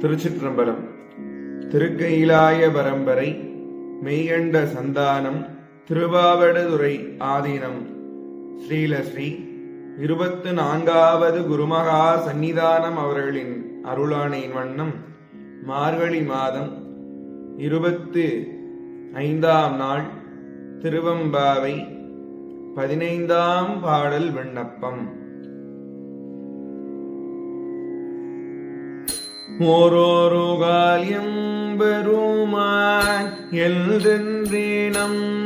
திருச்சிற்றம்பலம். திருக்கையிலாய பரம்பரை மெய்கண்ட சந்தானம் திருவாவடுதுறை ஆதீனம். ஸ்ரீலஸ்ரீ இருபத்து நான்காவது குருமகா சந்நிதானம் அவர்களின் அருளானையின் வண்ணம் மார்கழி மாதம் இருபத்து ஐந்தாம் நாள் திருவம்பாவை பதினைந்தாம் பாடல் விண்ணப்பம். ஓரோருகால் எம்பெருமான் எல்தென்றே நம்பெருமான்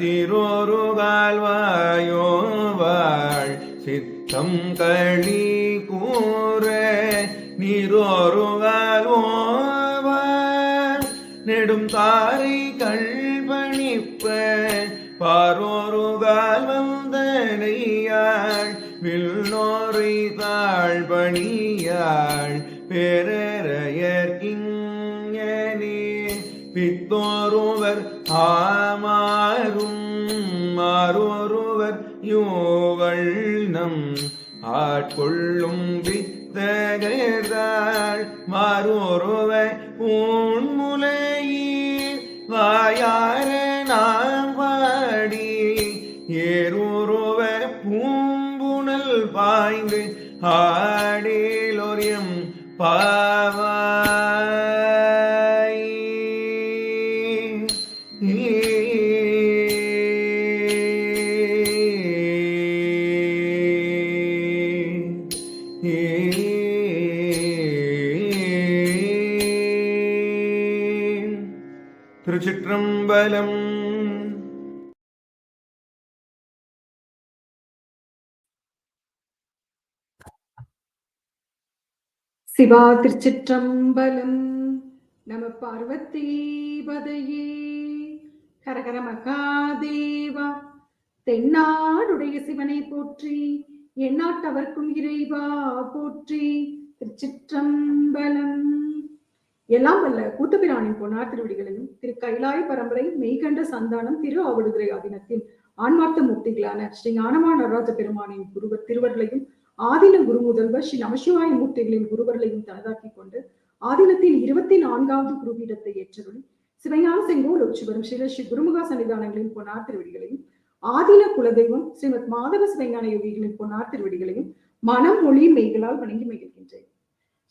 சிரோருகால் வாயோவாள் சித்தம் களி கூற நீரோருகால் ஓவாள். நெடும் தாரை கள்பணிப்ப பாரோருகால் வந்தனையாள் வில்லோரை தாழ்பணியாள் இங்கனே. பித்தோருவர் ஆமாறும் மாறோருவர் யோவள் நம். ஆட்கொள்ளும் வித்தகர்தாள் மாறோருவர் உன்முலையீர் திருச்சிற்றம்பலம். சிவா திருச்சிற்றம்பலம். நம பார்வதீபதையே. கரகர மகாதேவா. தென்னாடுடைய சிவனை போற்றி எந்நாட்டவர்க்கும் இறைவா போற்றி திருச்சிற்றம்பலம். எல்லாம் வல்ல கூத்தபிரானின் பொன்னார் திருவடிகளையும் திரு கைலாய பரம்பரை மெய்கண்ட சந்தானம் திரு ஆவடுதுறை ஆதீனத்தின் ஆன்மார்த்த மூர்த்திகளான ஸ்ரீ ஞானமா நடராஜ பெருமானின் குருவர் திருவர்களையும் ஆதீன குரு முதல்வர் ஸ்ரீ நமசிவாய மூர்த்திகளின் குருவர்களையும் தனதாக்கி கொண்டு ஆதீனத்தின் இருபத்தி நான்காவது குருபீடத்தை ஏற்றருள் சிவஞான செங்கோல் உச்சி வரும் ஸ்ரீல ஸ்ரீ குருமுகா சன்னிதானங்களின் பொன்னார் திருவடிகளையும் ஆதின குலதெய்வம் ஸ்ரீமத் மாதவ சிவஞான யோகிகளின் பொன்னார் திருவடிகளையும் மனம் மொழி மெய்களால் வணங்கி மகிழ்கின்றேன்.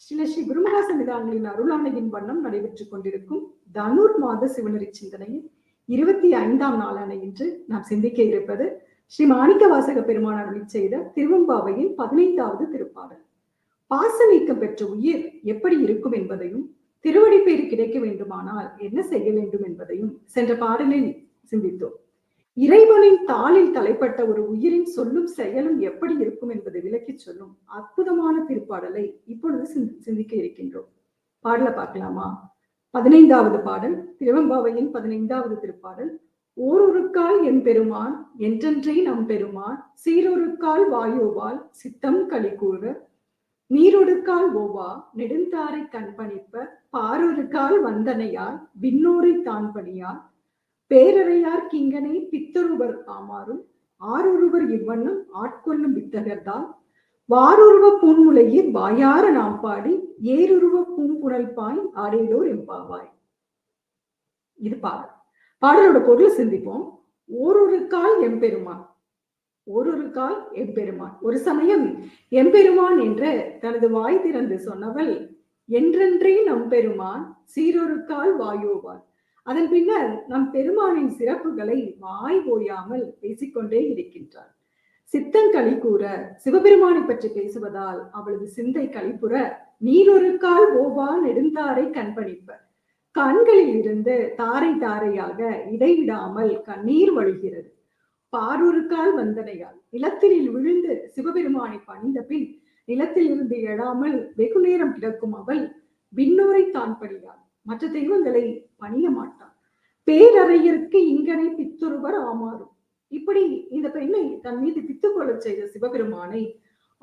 ஸ்ரீல ஸ்ரீ குருமகா சன்னிதானங்களின் அருளானையின் வண்ணம் நடைபெற்றுக் கொண்டிருக்கும் தனுர் மாத சிவனரி சிந்தனையில் இருபத்தி ஐந்தாம் நாளான இன்று நாம் சிந்திக்க இருப்பது ஸ்ரீ மாணிக்க வாசக பெருமான் அருளி செய்த திருவம்பாவையின் பதினைந்தாவது திருப்பாடல். பாச நீக்கம் பெற்ற உயிர் எப்படி இருக்கும் என்பதையும் திருவடி கிடைக்க வேண்டுமானால் என்ன செய்ய வேண்டும் என்பதையும் சென்ற பாடலில் சிந்தித்தோம். இறைவனின் தாளில் தலைப்பட்ட ஒரு உயிரின் சொல்லும் செயலும் எப்படி இருக்கும் என்பதை விளக்கி சொல்லும் அற்புதமான திருப்பாடலை இப்பொழுது சிந்திக்க இருக்கின்றோம். பாடல பார்க்கலாமா? பதினைந்தாவது பாடல் திருவம்பாவையின் பதினைந்தாவது திருப்பாடல் ஓரொருக்கால் என் பெருமான் என்றென்றே நம் பெருமான் சீரொருக்கால் வாயோவால் சித்தம் களிகூற நீரொடுக்கால் ஓவா நெடுந்தாரை கண்பணிப்ப பாரொருக்கால் வந்தனையால் விண்ணோரை தான் பணியால் பேரறையார் கிங்கனை பித்தருவர் ஆமாறும் ஆரொருவர் இவ்வண்ணம் ஆட்கொள்ளும் வித்தகர்தான் வாருருவ பூன்முலையில் வாயார நாம் பாடி ஏருருவ பூம்புணல் பாய் ஆடேலோர் எம்பாவாய். இது பாடல். பாடலோட பொருளை சிந்திப்போம். ஓரொரு கால் எம்பெருமான் ஓரொரு கால் எம்பெருமான். ஒரு சமயம் எம்பெருமான் என்ற தனது வாய் திறந்து சொன்னவள் என்றென்றே நம்பெருமான் சீரொரு கால் வாயோவாள் அதன் பின்னர் நம் பெருமானின் சிறப்புகளை வாய் ஓயாமல் பேசிக்கொண்டே இருக்கின்றார் சித்தம் களி கூற சிவபெருமானை பற்றி பேசுவதால் அவளது சிந்தை களிப்புற நீரொரு கால் ஓவா நெடுந்தாரை கண்பணிப்ப. கண்களில் இருந்து தாரை தாரையாக இடைவிடாமல் கண்ணீர் வழிகிறது. பாரொரு கால் வந்தனையால் நிலத்தினில் விழுந்து சிவபெருமானை பணிந்த பின் நிலத்தில் இருந்து எழாமல் வெகு நேரம் கிடக்கும் அவள் விண்ணோரை தான் பணியாள் மற்ற தெய்வங்களை பணிய மாட்டான். பேரறையருக்கு இங்கனை பித்தொருவர் ஆமாறும். இப்படி இந்த பெண்ணை தன் மீது பித்து செய்த சிவபெருமானை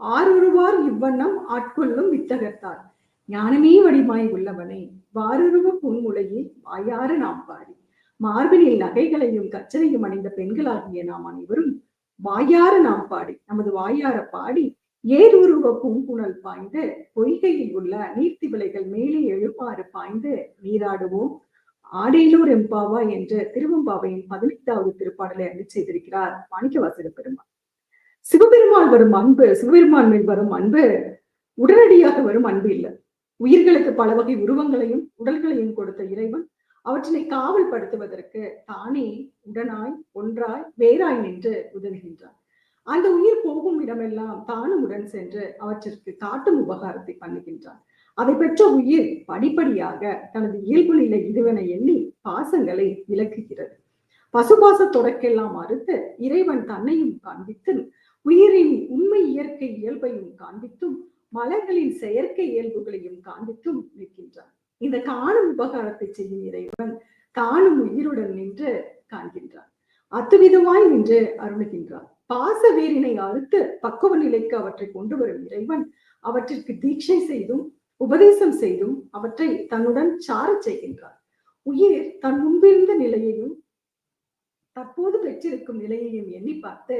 ஆறுருவார் இவ்வண்ணம் ஆட்கொள்ளும் வித்தகர்த்தார். ஞானமே வடிமாய் உள்ளவனை வாருருவ புன்முலையில் வாயாறு நாம் பாடி மார்பினில் நகைகளையும் கச்சனையும் அணிந்த பெண்களாகிய நாம் அனைவரும் வாயார நாம் பாடி நமது வாயார பாடி ஏருருவ பூங்குழல் பாய்ந்து பொய்கையில் உள்ள நீர்த்தி விலைகள் மேலே எழுப்பாறு பாய்ந்து நீராடுவோம். ஆடையிலூர் எம்பாவா என்ற திருவம்பாவையின் பதினெட்டாவது திருப்பாடலை அருளி செய்திருக்கிறார் மாணிக்கவாசக பெருமாள் சிவபெருமான் வரும் அன்பு சிவபெருமான் மேல் வரும் அன்பு உடனடியாக வரும் அன்பு இல்லை. உயிர்களுக்கு பல வகை உருவங்களையும் உடல்களையும் கொடுத்த இறைவன் அவற்றினை காவல் படுத்துவதற்கு தானே உடனாய் ஒன்றாய் வேறாய் நின்று உதவுகின்றான். அந்த உயிர் போகும் இடமெல்லாம் தானும் சென்று அவற்றிற்கு காட்டும் உபகாரத்தை பண்ணுகின்றான். அதை பெற்ற உயிர் படிப்படியாக தனது இயல்பு நிலை இதுவென எண்ணி பாசங்களை விளக்குகிறது. பசுபாச தொடக்கெல்லாம் அறுத்து இறைவன் தன்னையும் காண்பித்து உயிரின் உண்மை இயற்கை இயல்பையும் காண்பித்தும் மலர்களின் செயற்கை இயல்புகளையும் காண்பித்தும் நிற்கின்றான். இந்த காணும் உபகாரத்தை செய்யும் இறைவன் தானும் உயிருடன் நின்று காண்கின்றான். அத்துவிதமாய் நின்று அருளுகின்றான். பாசவேரினை அறுத்து பக்குவ நிலைக்கு அவற்றை கொண்டு வரும் இறைவன் அவற்றிற்கு தீட்சை செய்தும் உபதேசம் செய்தும் அவற்றை தன்னுடன் சாரச் செய்கின்றார். உயிர் தன் முன்பிருந்த நிலையையும் தற்போது பெற்றிருக்கும் நிலையையும் எண்ணி பார்த்து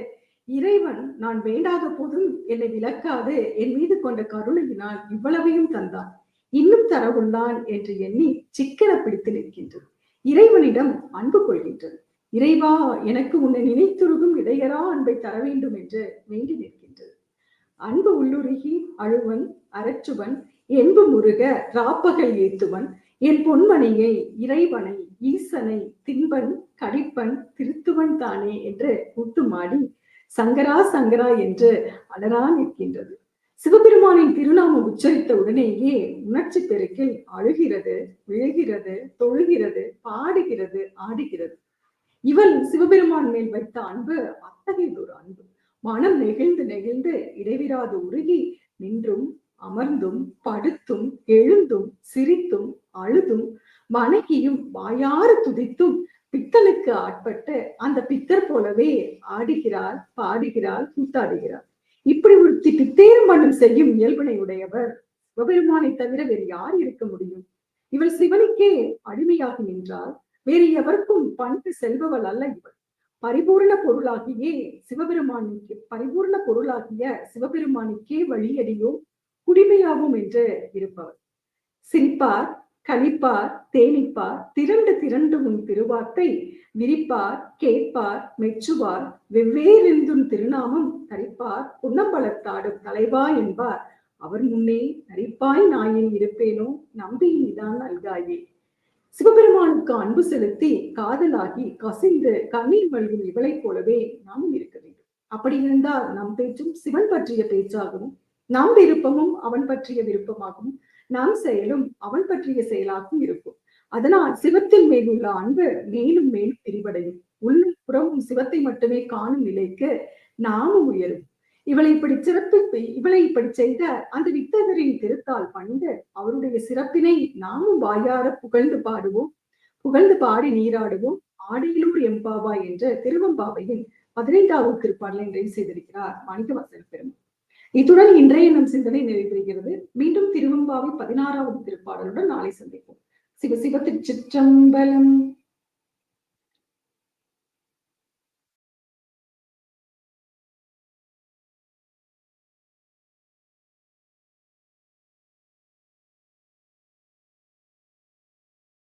இறைவன் நான் வேண்டாத போதும் என்னை விளக்காது. என் மீது கொண்ட கருணையினால் இவ்வளவையும் தந்தான். இன்னும் தரவுள்ளான் என்று எண்ணி சிக்கன பிடித்து நிற்கின்றது. இறைவனிடம் அன்பு கொள்கின்றது. இறைவா எனக்கு உன்னை நினைத்துருகும் இடையரா அன்பை தர வேண்டும் என்று வேண்டி நிற்கின்றது. அன்பு உள்ளுருகி அழுவன் அரச்சுவன் என்பு முருக ராப்பகல் ஏத்துவன் என் பொன்மணியை இறைவனை ஈசனை தின்பன் கடிப்பன் திருத்துவன் தானே என்று கூட்டுமாடி சங்கரா சங்கரா என்று அலரா நிற்கின்றது. சிவபெருமானின் திருநாமம் உச்சரித்த உடனேயே உணர்ச்சி பெருக்கில் அழுகிறது விழுகிறது தொழுகிறது பாடுகிறது ஆடுகிறது. இவள் சிவபெருமான் மேல் வைத்த அன்பு அத்தகையதொரு அன்பு. மனம் நெகிழ்ந்து நெகிழ்ந்து இடைவிராது உருகி நின்றும் அமர்ந்தும் படுத்தும் எழுந்தும் சிரித்தும் அழுதும் வணங்கியும் வாயார துதித்தும் பித்தனுக்கு ஆட்பட்டு அந்த பித்தர் போலவே ஆடுகிறார் பாடுகிறார் கூத்தாடுகிறார். இப்படி ஒருத்தி பித்தேரும் மண்ணும் செய்யும் இயல்பினை உடையவர் சிவபெருமானை தவிர வேறு யார் இருக்க முடியும்? இவள் சிவனுக்கே அடிமையாகி நின்றால் வேறு எவருக்கும் பண்பு செல்பவள் அல்ல இவள். பரிபூர்ண பொருளாகியே சிவபெருமானுக்கு பரிபூர்ண பொருளாகிய சிவபெருமானுக்கே வழியடியும் குடிமையாகும் என்று இருப்பவர் சிரிப்பார் கழிப்பார் தேனிப்பார் திரண்டு திரண்டு உன் திருவார்த்தை விரிப்பார் கேட்பார் மெச்சுவார் வெவ்வேறெந்தும் திருநாமம் தரிப்பார் குன்னம்பலத்தாடும் தலைவா என்பார். அவர் முன்னே தரிப்பாய் நாயின் இருப்பேனோ நம்பி நீதான் நல்காயே. சிவபெருமானுக்கு அன்பு செலுத்தி காதலாகி கசிந்து கண்ணீர் மல்கும் இவளைப் போலவே நாமும் இருக்க வேண்டும். அப்படி இருந்தால் நம் பேச்சும் சிவன் பற்றிய பேச்சாகவும் நம் விருப்பமும் அவன் பற்றிய விருப்பமாகவும் நம் செயலும் அவன் பற்றிய செயலாகவும் இருக்கும். அதனால் சிவத்தின் மேல் உள்ள அன்பு மேலும் மேலும் விரிவடையும் உள்ளும் புறமும் சிவத்தை மட்டுமே காணும் நிலைக்கு நாமும் உயரும். இவளை இப்படி சிறப்பு இவளை இப்படி செய்த அந்த வித்தகரின் திருத்தால் பணிந்து அவருடைய சிறப்பினை நாமும் வாயார புகழ்ந்து பாடுவோம். புகழ்ந்து பாடி நீராடுவோம். ஆடையிலூர் எம்பாவா என்ற திருவம்பாவையின் பதினைந்தாவது திருப்பாடலை நிறைவு செய்திருக்கிறார் மாணிக்கவாசல் பெருமாள் இத்துடன் இன்றைய நம் சிந்தனை நிறைவேறுகிறது. மீண்டும் திருவம்பாவை பதினாறாவது திருப்பாடலுடன் நாளை சந்திப்போம். சிவ சிவ திருச்சிற்றம்பலம்.